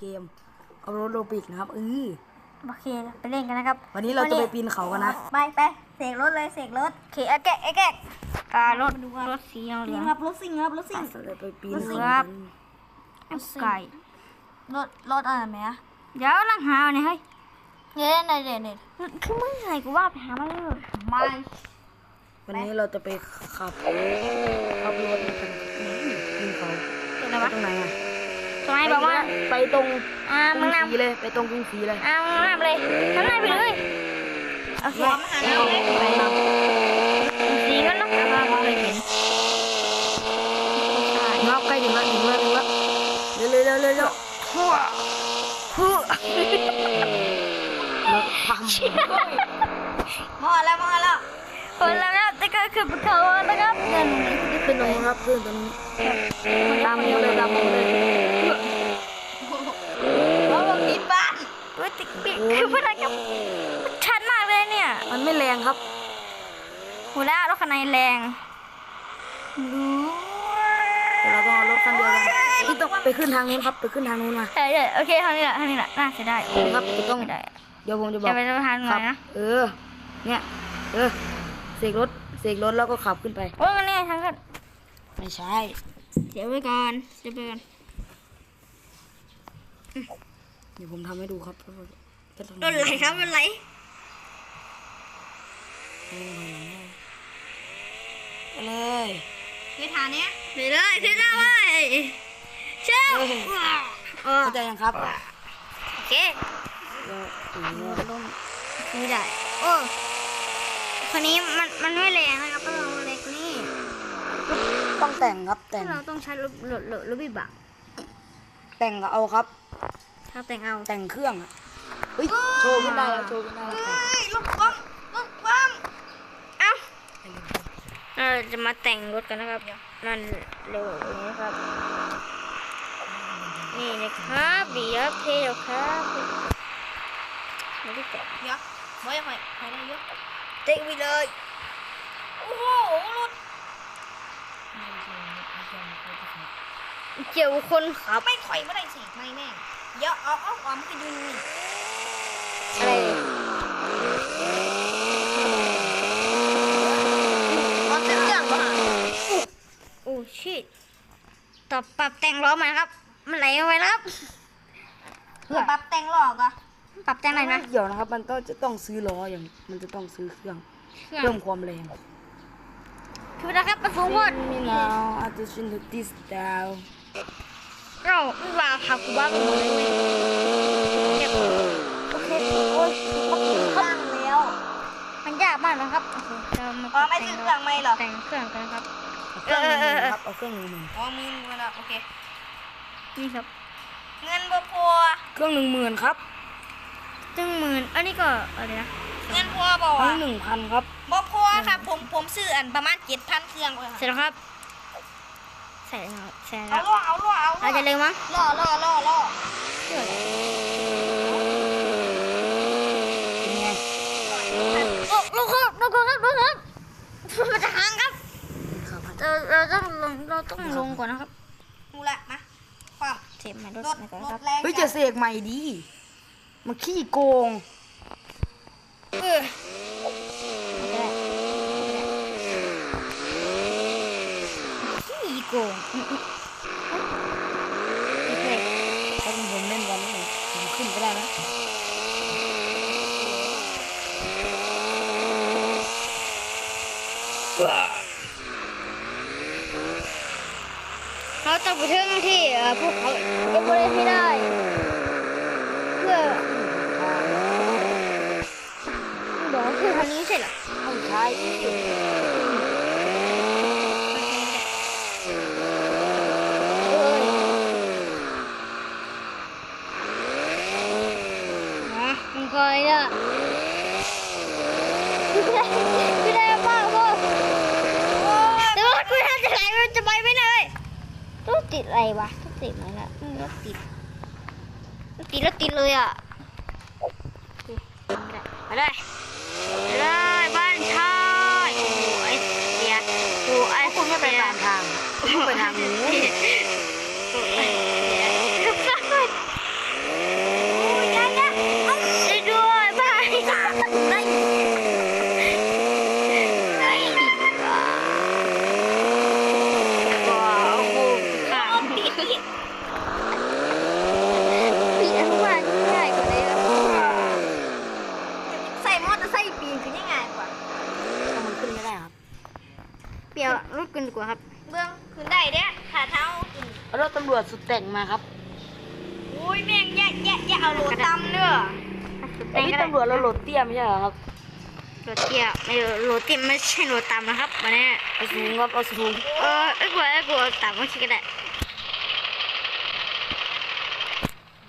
เกมเอารถโรบิกนะครับเออโอเคไปเล่นกันนะครับ วันนี้เราจะไปปีนเขากันนะ ไปไปเสกรถเลยเสกรถโอเคเอาแกะเอาแกะอ่ารถรถสีเหลืนี่องครับรถซิ่งครับรถซิ่งเราจะไปปีนรู้สึเขากว่ากันไก่รถรถอะไรไหมอะเดี๋ยวลังหาเนี่ยเฮ้ยเนี่ยไหนเด่นเนี่ยคือมึงไงกูว่าไปหามาเลยไม่วันนี้เราจะไปขับขับรถกันปีนเขาเดี๋ยวนะไปวะ ตรงไหนอะทำไมบอกว่าไปตรงอ่ากมึรุงงนศรีเลย ไปตรงกรุงศรีเลยำอ่ามึงนำเลยทำนายไปเลยโอเคมาหาเราเลยไปนำสีกันเนาะนะครับเคยเห็นเราใกล้ถึงแล้วถึงแล้วถึงแล้วเร็วเร็วเร็วเร็วเร็วฮั่วฮั่วรถพังมาแล้วมาแล้วคนละครับแต่ก็คือเขานะครับเงินขึ้นตรงนู้นครับขึ้นตรงนี้ตามมาเลยตามมาเลย รถแบบติดบ้าน เฮ้ยติ๊กปิ๊กคือพนักงานชัดมากเลยเนี่ย มันไม่แรงครับหูแล้วรถคันไหนแรงรู้เดี๋ยวเราต้องเอารถคันเดียวกันที่ต้องไปขึ้นทางนู้นครับ ไปขึ้นทางนู้นมาใช่ใช่โอเคทางนี้แหละทางนี้แหละน่าจะได้ครับจะต้องไม่ได้เดี๋ยวผมจะบอจะกไปทางไหนขับนะเออ เนี่ย เออเสกรถเสกรถแล้วก็ขับขึ้นไปโอ้ยมันนี่ทางกันไม่ใช่ เดี๋ยวไปก่อนเดี๋ยวไปก่อน เดี๋ยวผมทำให้ดูครับจะทำรถไหลครับรถไหลไปเลยเคยทานเนี้ยไปเลยขึ้นหน้าไว้เชื่อเออเข้าใจยังครับ โอเคเราถึงเราต้องไม่ได้ โอ้คนนี้มันมันไม่แรงนะครับต้องเล็กนี่ ต้องแต่งครับแต่งเราต้องใช้รถรถรถรถวิบากแต่งก็เอาครับ ถ้าแต่งเอาแต่งเครื่องอะเฮ้ยโชว์ขึ้นได้แล้วโชว์ขึ้นได้แล้วแต่งเฮ้ยรถคว่ำรถคว่เอ้าเราจะมาแต่งรถกันนะครับมันเร็วอย่างนี้ครับ นี่นะครับเดี๋ยวเทเดี๋ยวครับไม่ได้แต่งำเดี๋ยวไม่ยังไงใครได้เยอะเต็งไปเลยโอ้โหรถเกี่ยวคนขับไม่ถอยไม่ได้สิไม่แม่ง เดี๋ยวเอาเอาความไปดูนี่อะไรรถเส้นเครื่องป่ะโอ้ชิตต่อปรับแต่งล้อมาครับ มันไหลไปแล้วครับเพื่อปรับแต่งหลอกอะปรับแต่งไหนอยนะเกี่ยวนะครับ มันต้องจะต้องซื้อล้ออย่าง มันจะต้องซื้อเครื่องเครื่องเพิ่มความแรงคือนะครับประสงค์ว่ามีนาวอาจจ เราไม่ว่าขับกูบ้าไปหมดเลยเว้ยเก็บโอเคโอ้ยตั้งแล้ว มันยากมากนะครับโอเคเรามาอ๋อไม่ซื้อเครื่องไม่หรอแต่งเครื่องกันครับเครื่องหนึ่งหมื่นครับเอาเครื่องหนึ่งหมื่นอ๋อมีเงินล้วโอเคนี่ครับ เงินบ่พอเครื่องหนึ่งหมื่นครับจึงหมื่นอันนี้ก็อะไรนะเงินพอบอกทั้ว่างหนึ่งพันครับบ่พอครับผมผมซื้ออันประมาณเจ็ดพันเครื่องเลยเสร็จแล้วครับ ใส่แล้วใส่เอาแล้วล่อเอาล่อเอาเราจะเร็วมั้งล่อล่อล่อล่อเป็นไงโอ้ลูกครับลูกครับลูกครับมันจะห่างครับครับเราเราต้องลงเราต้องลงก่อนนะครับดูละมาความเทปใหม่รถรถใหม่ก่อนรคถรับแรงเฮ้ยจะเสกใหม่ดีมาขี้โกง เออขี้ โกงโอเคถ้าเป็นผมเล่นวันนี้ผมขึ้นไปได้นะเราต้องไปถึงที่เอ่อภูเขาเอเวอเรสต์ให้ได้ เพื่อบอกว่าคือทางนี้ใช่เหรอไม่ใช่ เอ้ยนะมึงคอยอะคือได้คือได้มากพ่อแต่ว่ากูถ้าจะไหลมันจะไปไม่ได้ ต้องติดอะไรวะต้องติดไหมล่ะอืมรถติดรถติดรถติดเลยอะ ไปเลย เปรียวรถกันดีกว่าครับ เบื้องขึ้นได้เด้ขาเท้าเรถตำรวจสุดแต่งมาครับอุ้ยแม่งแย่แย่แย่เอาโหลดตำเนื้อแต่พี่ตำรวจเราโหลดเตี้ยไม่ใช่เหรอครับโหลดเตี้ยไม่โหลดเตี้ยไม่ใช่โรตำนะครับวันนี้เอาสูงครับเอาสูงเออไอ้กูไอ้กูตามก็ชิดกันได้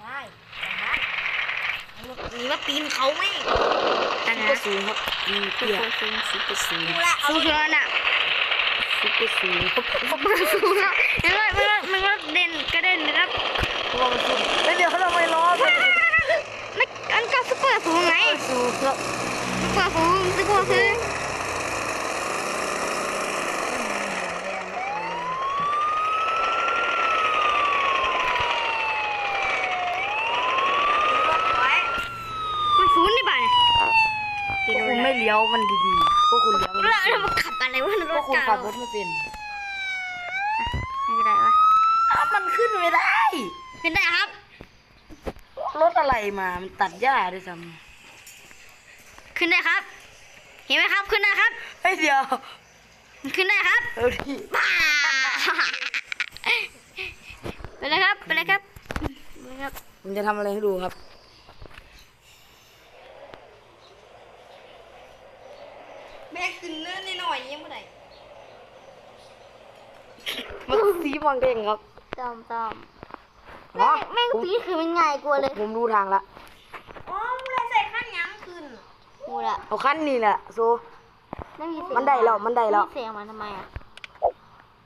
ได้ได้มีว่าปีนเขาไหมตั้งนะสูงครับปีนเตี้ยสูงสูงสูงสูงละสูงแล้วน่ะ ซุปเปอร์สูงครับสูงอะมันก็มันก็มันก็เด่นกระเด็นนะครับลองสูงเดี๋ยวเขาทำไมล้อกันไม่อันก็ซุปเปอร์สูงไงสูงครับซุปเปอร์สูงซุปเปอร์สูง ไว้ มันสูงได้ป่ะเนี่ย ก็คุณไม่เลี้ยวมันดีๆก็คุณเลี้ยวมันแล้วไม่แล้วเป็นมันขับอะไรวะรก็ถคุณเก่าขับรถไม่เป็นไม่ได้วะอ้าวมันขึ้นไม่ได้ขึ้นได้ครับ รถอะไรมา มันตัดหญ้าด้วยซ้ขึ้นได้ครับ เห็นไหมครับ ขึ้นได้ครับำเฮ้ยเดี๋ยวมันขึ้นได้ครับเออที่ป้าไปเลยครับ ไปเลยครับไปเลยครับ ผมจะทำอะไรให้ดูครับ แม่งขึ้นเนื้ อหน่อยๆยังไม่ได้มันสีมองเด้งครับตอมตอมอ๋อแม่งผมปีคือมันง่ายกว่าเลยผมรู้ทางละอ๋อมึงเลยใส่ข้างยังขึ้นกูละเอาขั้นนี้แหละโซไม่มีเสียงมันได้แล้วมันได้แล้วมีเสียงมันทำไมอะ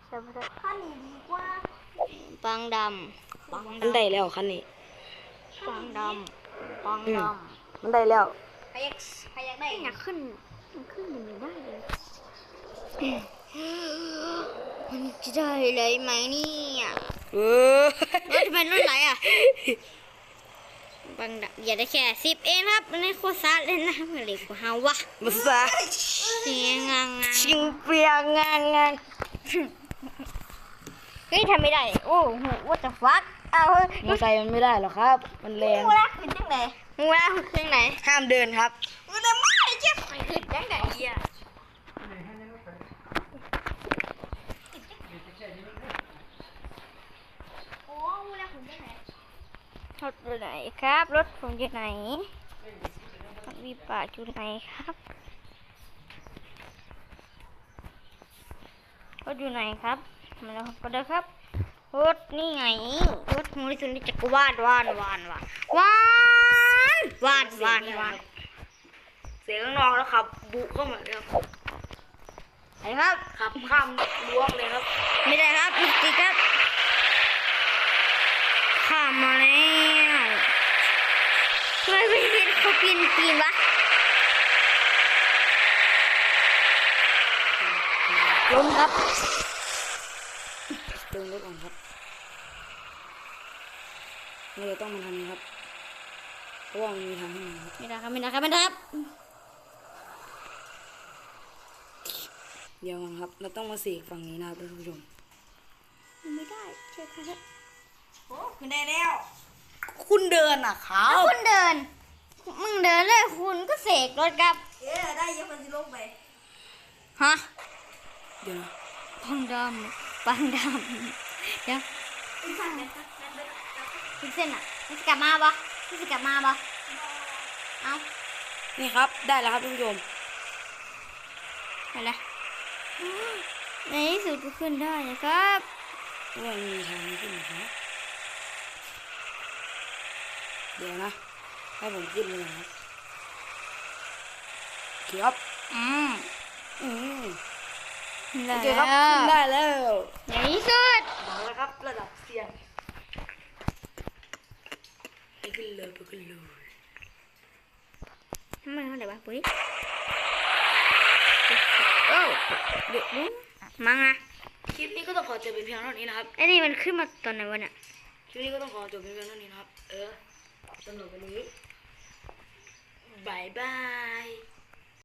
ใช่ปะเนี่ยข้างนี้ดีกว่าปังดำปังมันได้แล้วขั้นนี้ปังดำปังอืดมมันได้แล้วใครอยากใครอยากได้ำอยากขึ้นมันขึ้นอย่างนี้ได้เลย มันจะได้เลยไหมเนี่ยเออรถจะเป็นรุ่นไหนอะบางดอย่าได้แค่สิบเองครับมันไม่โคตรซาดเลยนะมันเล็กกว่าเฮาวะมาซาเสียงงางงางชิงเปรียงงางงางเฮ้ยทำไม่ได้ โอ้โห what the fuck เอาเฮ้ยมอไซค์มันไม่ได้หรอกครับ มันแรงกูรักขึ้นจังไหนมึงว่าเครื่องไหนห้ามเดินครับมึงจะไม่เจ็บไปขึ้นจังไหนอะ โอ้กูรักขึ้นจังไหน รถอยู่ ไหนครับ รถผมอยู่ไหนวีป่าอยู่ไหนครับรถอยู่ไหนครับ มาแล้วครับก็ได้ครับรถนี่ไงรถมูลนิธิจักรวาลวานวานวานวานวานวานวานเสียงข้างนอกแล้วครับ บุเข้ามาเลยครับไหนครับขับข้ามรั้วเลยครับ ไม่ได้ครับมิติครับข้ามมาแล้ว ไมไม่ปีนเขาปีนปีนวะล้มครับเติมรถก่อนครับเราจะต้องมาทำนี้ครับเพราะว่ามันมีทางให้มาครับไม่ได้ครับไม่ได้ครับไม่ได้ครับเดี๋ยวก่อนครับ เราต้องมาเสกฝั่งนี้นะครับท่านผู้ชมไม่ได้เชื่อค่ะโอ้ขึ้นได้แล้ว คุณเดินอะครัถ้าบคุณเดิน มึงเดินเลยคุณก็เสกรถครับเอ๊ะได้ยังมันจะลงไปฮะเดี๋ยวนะปังดำปังดำเดี๋ยวอีกฝั่งเนี่ยตัดตัดตัดตัดอีกเส้นอะมันจะกลับมาปะมันจะกลับมาปะเอานี่ครับ ได้แล้วครับท่านผู้ชมไปเลยในที่สุดก็ขึ้นได้นะครับเพราะว่ามันมีทางขึ้นนะครับ เดี๋ยวนะ ให้ผมขึ้นเลยนะครับโอเคครับ อืม อืมได้โอเคครับแล้วขึ้นได้แล้วในที่สุดมาแล้วครับ ระดับเสียงไปขึ้นเลยไปขึ้นเลยทำไมเขาไหนวะปุ๋ยโอ้เด็กนู้มังอะคลิปนี้ก็ต้องขอจบเป็นเพียงเท่านี้นะครับไอ้นี่มันขึ้นมาตอนไหนวะเนี่ยคลิปนี้ก็ต้องขอจบเป็นเพียงเท่านี้นะครับ เออ สำหรับวันนี้บายบาย